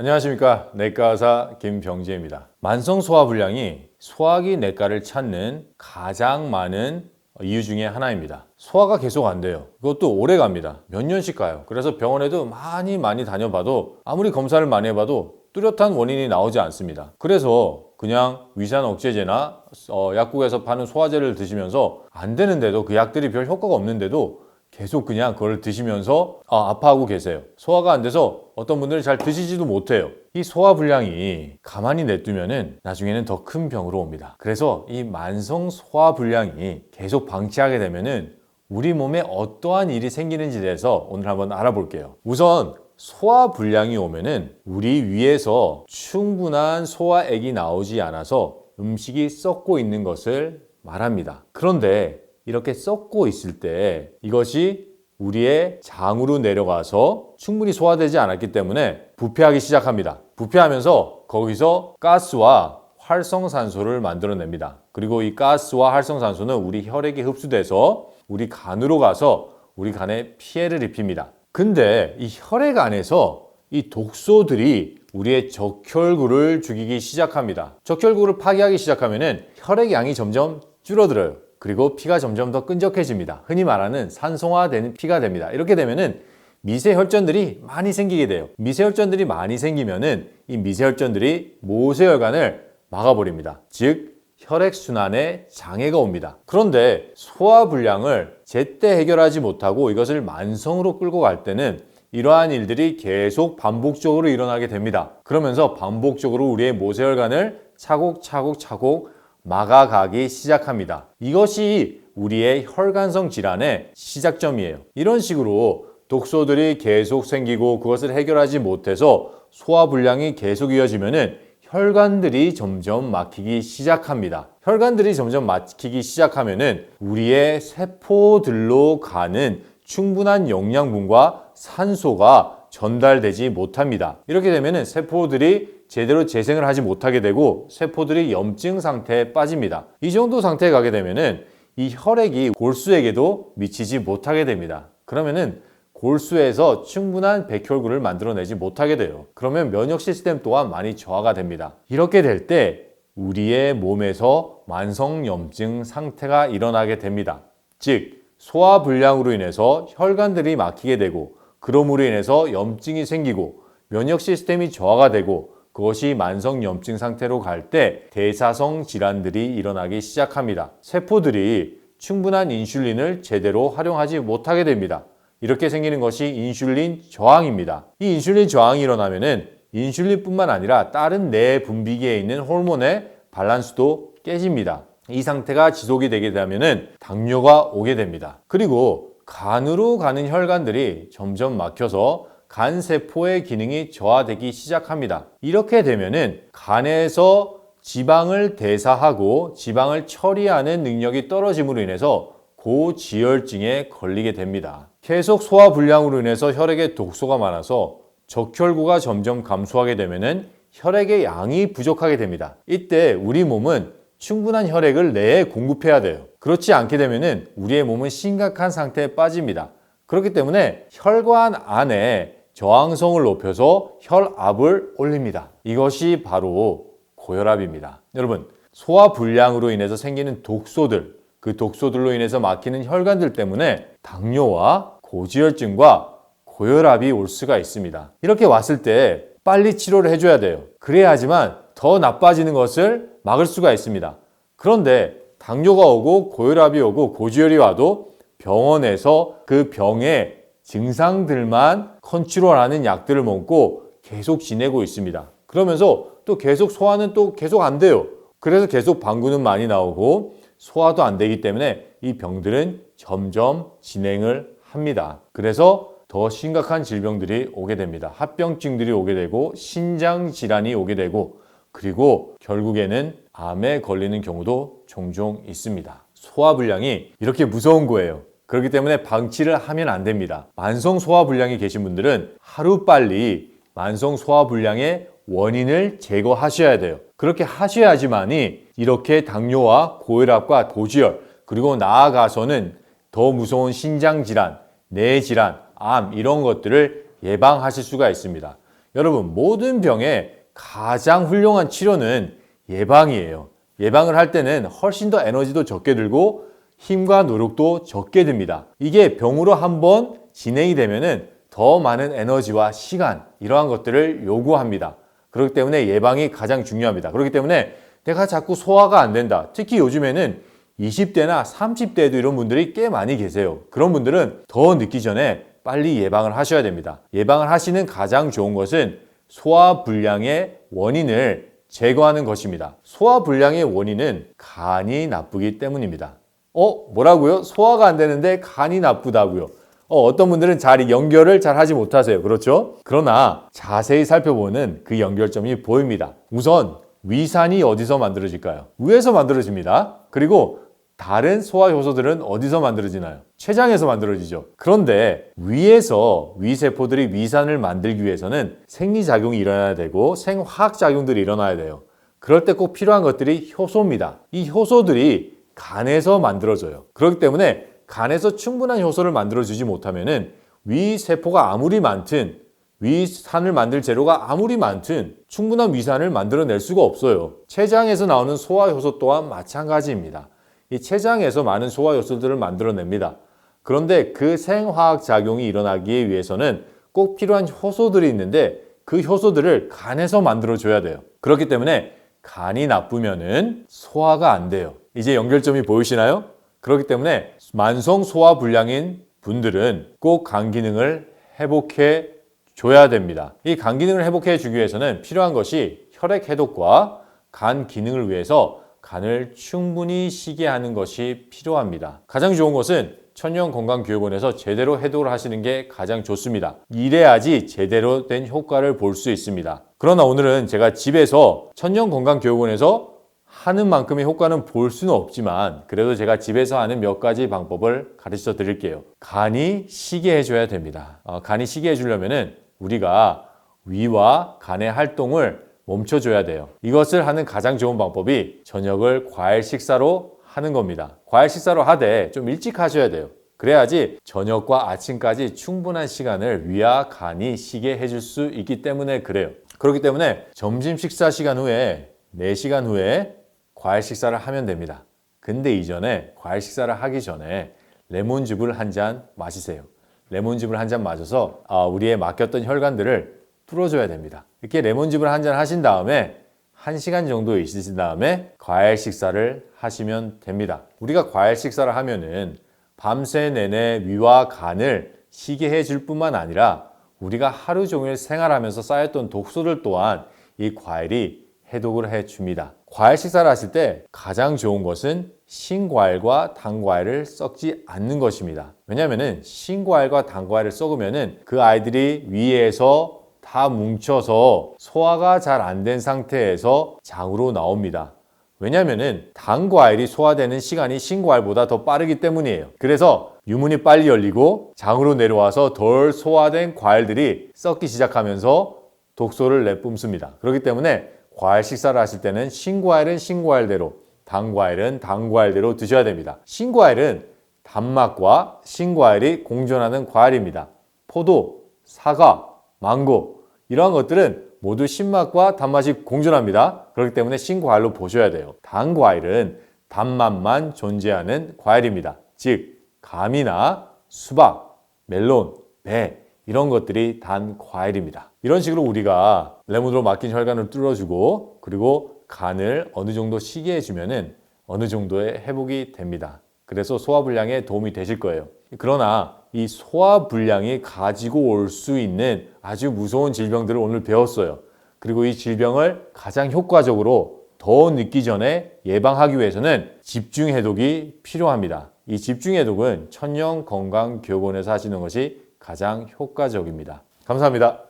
안녕하십니까. 내과의사 김병재입니다. 만성 소화불량이 소화기 내과를 찾는 가장 많은 이유 중에 하나입니다. 소화가 계속 안 돼요. 그것도 오래 갑니다. 몇 년씩 가요. 그래서 병원에도 많이 많이 다녀봐도 아무리 검사를 많이 해봐도 뚜렷한 원인이 나오지 않습니다. 그래서 그냥 위산 억제제나 어, 약국에서 파는 소화제를 드시면서 안 되는데도 그 약들이 별 효과가 없는데도 계속 그냥 그걸 드시면서 아, 아파하고 계세요. 소화가 안 돼서 어떤 분들은 잘 드시지도 못해요. 이 소화 불량이 가만히 냅두면은 나중에는 더 큰 병으로 옵니다. 그래서 이 만성 소화 불량이 계속 방치하게 되면은 우리 몸에 어떠한 일이 생기는지에 대해서 오늘 한번 알아볼게요. 우선 소화 불량이 오면은 우리 위에서 충분한 소화액이 나오지 않아서 음식이 썩고 있는 것을 말합니다. 그런데 이렇게 썩고 있을 때 이것이 우리의 장으로 내려가서 충분히 소화되지 않았기 때문에 부패하기 시작합니다. 부패하면서 거기서 가스와 활성산소를 만들어냅니다. 그리고 이 가스와 활성산소는 우리 혈액에 흡수돼서 우리 간으로 가서 우리 간에 피해를 입힙니다. 근데 이 혈액 안에서 이 독소들이 우리의 적혈구를 죽이기 시작합니다. 적혈구를 파괴하기 시작하면은 혈액 양이 점점 줄어들어요. 그리고 피가 점점 더 끈적해집니다. 흔히 말하는 산성화되는 피가 됩니다. 이렇게 되면은 미세혈전들이 많이 생기게 돼요. 미세혈전들이 많이 생기면은 이 미세혈전들이 모세혈관을 막아버립니다. 즉 혈액순환에 장애가 옵니다. 그런데 소화불량을 제때 해결하지 못하고 이것을 만성으로 끌고 갈 때는 이러한 일들이 계속 반복적으로 일어나게 됩니다. 그러면서 반복적으로 우리의 모세혈관을 차곡차곡 차곡 막아가기 시작합니다. 이것이 우리의 혈관성 질환의 시작점이에요. 이런 식으로 독소들이 계속 생기고 그것을 해결하지 못해서 소화불량이 계속 이어지면은 혈관들이 점점 막히기 시작합니다. 혈관들이 점점 막히기 시작하면은 우리의 세포들로 가는 충분한 영양분과 산소가 전달되지 못합니다. 이렇게 되면은 세포들이 제대로 재생을 하지 못하게 되고 세포들이 염증 상태에 빠집니다. 이 정도 상태에 가게 되면은 이 혈액이 골수에게도 미치지 못하게 됩니다. 그러면은 골수에서 충분한 백혈구를 만들어내지 못하게 돼요. 그러면 면역 시스템 또한 많이 저하가 됩니다. 이렇게 될 때 우리의 몸에서 만성염증 상태가 일어나게 됩니다. 즉, 소화불량으로 인해서 혈관들이 막히게 되고, 그럼으로 인해서 염증이 생기고, 면역 시스템이 저하가 되고, 그것이 만성염증 상태로 갈 때 대사성 질환들이 일어나기 시작합니다. 세포들이 충분한 인슐린을 제대로 활용하지 못하게 됩니다. 이렇게 생기는 것이 인슐린 저항입니다. 이 인슐린 저항이 일어나면은 인슐린뿐만 아니라 다른 뇌 분비기에 있는 호르몬의 밸런스도 깨집니다. 이 상태가 지속이 되게 되면은 당뇨가 오게 됩니다. 그리고 간으로 가는 혈관들이 점점 막혀서 간 세포의 기능이 저하되기 시작합니다. 이렇게 되면은 간에서 지방을 대사하고 지방을 처리하는 능력이 떨어짐으로 인해서 고지혈증에 걸리게 됩니다. 계속 소화 불량으로 인해서 혈액에 독소가 많아서 적혈구가 점점 감소하게 되면은 혈액의 양이 부족하게 됩니다. 이때 우리 몸은 충분한 혈액을 뇌에 공급해야 돼요. 그렇지 않게 되면은 우리의 몸은 심각한 상태에 빠집니다. 그렇기 때문에 혈관 안에 저항성을 높여서 혈압을 올립니다. 이것이 바로 고혈압입니다. 여러분, 소화 불량으로 인해서 생기는 독소들, 그 독소들로 인해서 막히는 혈관들 때문에 당뇨와 고지혈증과 고혈압이 올 수가 있습니다. 이렇게 왔을 때 빨리 치료를 해줘야 돼요. 그래야지만 더 나빠지는 것을 막을 수가 있습니다. 그런데 당뇨가 오고 고혈압이 오고 고지혈이 와도 병원에서 그 병의 증상들만 컨트롤하는 약들을 먹고 계속 지내고 있습니다. 그러면서 또 계속 소화는 또 계속 안 돼요. 그래서 계속 방구는 많이 나오고 소화도 안 되기 때문에 이 병들은 점점 진행을 합니다. 그래서 더 심각한 질병들이 오게 됩니다. 합병증들이 오게 되고 신장 질환이 오게 되고 그리고 결국에는 암에 걸리는 경우도 종종 있습니다. 소화불량이 이렇게 무서운 거예요. 그렇기 때문에 방치를 하면 안 됩니다. 만성 소화불량이 계신 분들은 하루빨리 만성 소화불량의 원인을 제거하셔야 돼요. 그렇게 하셔야지만이 이렇게 당뇨와 고혈압과 고지혈 그리고 나아가서는 더 무서운 신장 질환, 뇌 질환, 암 이런 것들을 예방하실 수가 있습니다. 여러분, 모든 병의 가장 훌륭한 치료는 예방이에요. 예방을 할 때는 훨씬 더 에너지도 적게 들고 힘과 노력도 적게 듭니다. 이게 병으로 한번 진행이 되면은 더 많은 에너지와 시간, 이러한 것들을 요구합니다. 그렇기 때문에 예방이 가장 중요합니다. 그렇기 때문에 내가 자꾸 소화가 안 된다. 특히 요즘에는 20대나 30대에도 이런 분들이 꽤 많이 계세요. 그런 분들은 더 늦기 전에 빨리 예방을 하셔야 됩니다. 예방을 하시는 가장 좋은 것은 소화 불량의 원인을 제거하는 것입니다. 소화 불량의 원인은 간이 나쁘기 때문입니다. 어, 뭐라고요? 소화가 안 되는데 간이 나쁘다고요. 어, 어떤 분들은 잘 연결을 잘 하지 못하세요. 그렇죠? 그러나 자세히 살펴보는 그 연결점이 보입니다. 우선 위산이 어디서 만들어질까요? 위에서 만들어집니다. 그리고 다른 소화 효소들은 어디서 만들어지나요? 췌장에서 만들어지죠. 그런데 위에서 위세포들이 위산을 만들기 위해서는 생리작용이 일어나야 되고 생화학작용들이 일어나야 돼요. 그럴 때 꼭 필요한 것들이 효소입니다. 이 효소들이 간에서 만들어져요. 그렇기 때문에 간에서 충분한 효소를 만들어주지 못하면은 위세포가 아무리 많든 위산을 만들 재료가 아무리 많든 충분한 위산을 만들어낼 수가 없어요. 췌장에서 나오는 소화 효소 또한 마찬가지입니다. 이 췌장에서 많은 소화 요소들을 만들어냅니다. 그런데 그 생화학 작용이 일어나기 위해서는 꼭 필요한 효소들이 있는데 그 효소들을 간에서 만들어줘야 돼요. 그렇기 때문에 간이 나쁘면은 소화가 안 돼요. 이제 연결점이 보이시나요? 그렇기 때문에 만성 소화 불량인 분들은 꼭 간 기능을 회복해 줘야 됩니다. 이 간 기능을 회복해 주기 위해서는 필요한 것이 혈액 해독과 간 기능을 위해서 간을 충분히 쉬게 하는 것이 필요합니다. 가장 좋은 것은 천연건강교육원에서 제대로 해독을 하시는 게 가장 좋습니다. 이래야지 제대로 된 효과를 볼 수 있습니다. 그러나 오늘은 제가 집에서 천연건강교육원에서 하는 만큼의 효과는 볼 수는 없지만 그래도 제가 집에서 하는 몇 가지 방법을 가르쳐 드릴게요. 간이 쉬게 해줘야 됩니다. 어, 간이 쉬게 해주려면은 우리가 위와 간의 활동을 멈춰줘야 돼요. 이것을 하는 가장 좋은 방법이 저녁을 과일 식사로 하는 겁니다. 과일 식사로 하되 좀 일찍 하셔야 돼요. 그래야지 저녁과 아침까지 충분한 시간을 위와 간이 쉬게 해줄 수 있기 때문에 그래요. 그렇기 때문에 점심 식사 시간 후에 4시간 후에 과일 식사를 하면 됩니다. 근데 이전에 과일 식사를 하기 전에 레몬즙을 한 잔 마시세요. 레몬즙을 한 잔 마셔서 아, 우리의 막혔던 혈관들을 뚫어줘야 됩니다. 이렇게 레몬즙을 한 잔 하신 다음에 1시간 정도 있으신 다음에 과일 식사를 하시면 됩니다. 우리가 과일 식사를 하면은 밤새 내내 위와 간을 쉬게 해줄 뿐만 아니라 우리가 하루 종일 생활하면서 쌓였던 독소들 또한 이 과일이 해독을 해줍니다. 과일 식사를 하실 때 가장 좋은 것은 신과일과 단과일을 썩지 않는 것입니다. 왜냐하면 신과일과 단과일을 썩으면 그 아이들이 위에서 다 뭉쳐서 소화가 잘 안 된 상태에서 장으로 나옵니다. 왜냐하면 단과일이 소화되는 시간이 신과일보다 더 빠르기 때문이에요. 그래서 유문이 빨리 열리고 장으로 내려와서 덜 소화된 과일들이 썩기 시작하면서 독소를 내뿜습니다. 그렇기 때문에 과일 식사를 하실 때는 신과일은 신과일대로, 단과일은 단과일대로 드셔야 됩니다. 신과일은 단맛과 신과일이 공존하는 과일입니다. 포도, 사과, 망고 이러한 것들은 모두 신맛과 단맛이 공존합니다. 그렇기 때문에 신과일로 보셔야 돼요. 단과일은 단맛만 존재하는 과일입니다. 즉 감이나 수박, 멜론, 배 이런 것들이 단 과일입니다. 이런 식으로 우리가 레몬으로 막힌 혈관을 뚫어주고 그리고 간을 어느 정도 쉬게 해주면은 어느 정도의 회복이 됩니다. 그래서 소화불량에 도움이 되실 거예요. 그러나 이 소화불량이 가지고 올 수 있는 아주 무서운 질병들을 오늘 배웠어요. 그리고 이 질병을 가장 효과적으로 더 늦기 전에 예방하기 위해서는 집중 해독이 필요합니다. 이 집중 해독은 천연건강교육원에서 하시는 것이 가장 효과적입니다. 감사합니다.